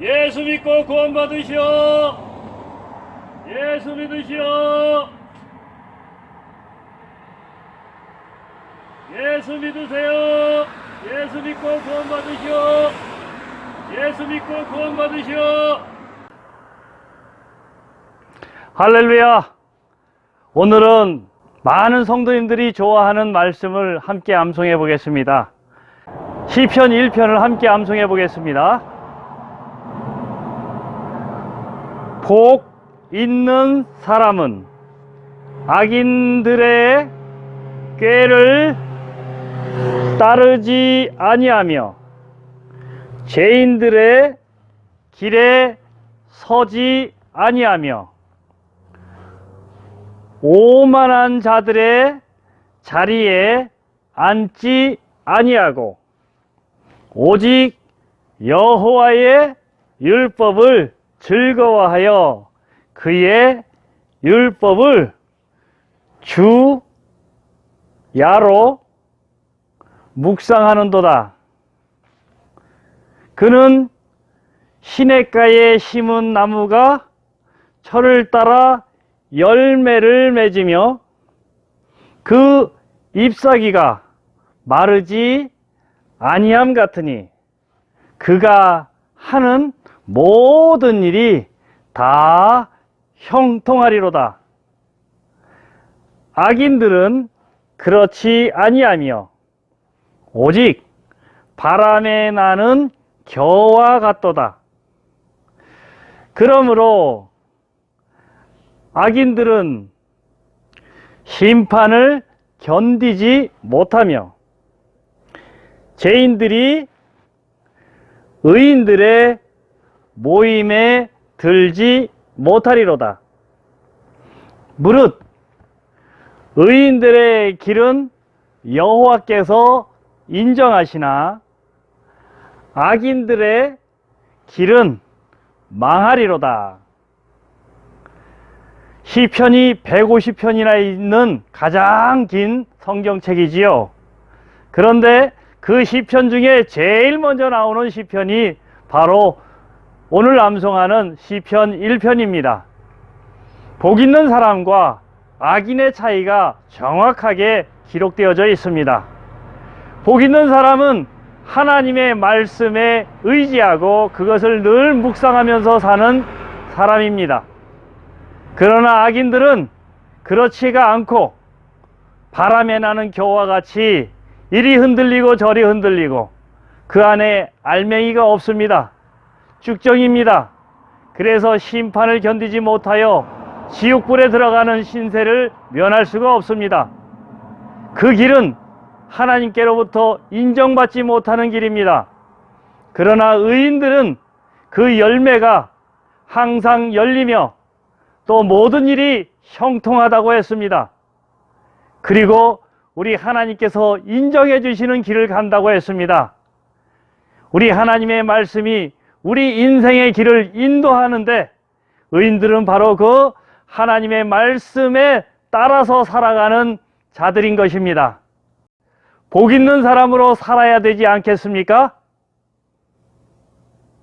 예수 믿고 구원 받으시오. 예수 믿으시오. 예수 믿으세요. 예수 믿고 구원 받으시오. 예수 믿고 구원 받으시오. 할렐루야. 오늘은 많은 성도님들이 좋아하는 말씀을 함께 암송해 보겠습니다. 시편 1편을 함께 암송해 보겠습니다. 복 있는 사람은 악인들의 꾀를 따르지 아니하며 죄인들의 길에 서지 아니하며 오만한 자들의 자리에 앉지 아니하고 오직 여호와의 율법을 즐거워하여 그의 율법을 주 야로 묵상하는도다. 그는 시냇가에 심은 나무가 철을 따라 열매를 맺으며 그 잎사귀가 마르지 아니함 같으니 그가 하는 모든 일이 다 형통하리로다. 악인들은 그렇지 아니하며 오직 바람에 나는 겨와 같도다. 그러므로 악인들은 심판을 견디지 못하며 죄인들이 의인들의 모임에 들지 못하리로다. 무릇 의인들의 길은 여호와께서 인정하시나 악인들의 길은 망하리로다. 시편이 150편이나 있는 가장 긴 성경책이지요. 그런데 그 시편 중에 제일 먼저 나오는 시편이 바로 오늘 암송하는 시편 1편입니다. 복 있는 사람과 악인의 차이가 정확하게 기록되어져 있습니다. 복 있는 사람은 하나님의 말씀에 의지하고 그것을 늘 묵상하면서 사는 사람입니다. 그러나 악인들은 그렇지가 않고 바람에 나는 겨와 같이 이리 흔들리고 저리 흔들리고 그 안에 알맹이가 없습니다. 쭉정입니다. 그래서 심판을 견디지 못하여 지옥불에 들어가는 신세를 면할 수가 없습니다. 그 길은 하나님께로부터 인정받지 못하는 길입니다. 그러나 의인들은 그 열매가 항상 열리며 또 모든 일이 형통하다고 했습니다. 그리고 우리 하나님께서 인정해 주시는 길을 간다고 했습니다. 우리 하나님의 말씀이 우리 인생의 길을 인도하는데 의인들은 바로 그 하나님의 말씀에 따라서 살아가는 자들인 것입니다. 복 있는 사람으로 살아야 되지 않겠습니까?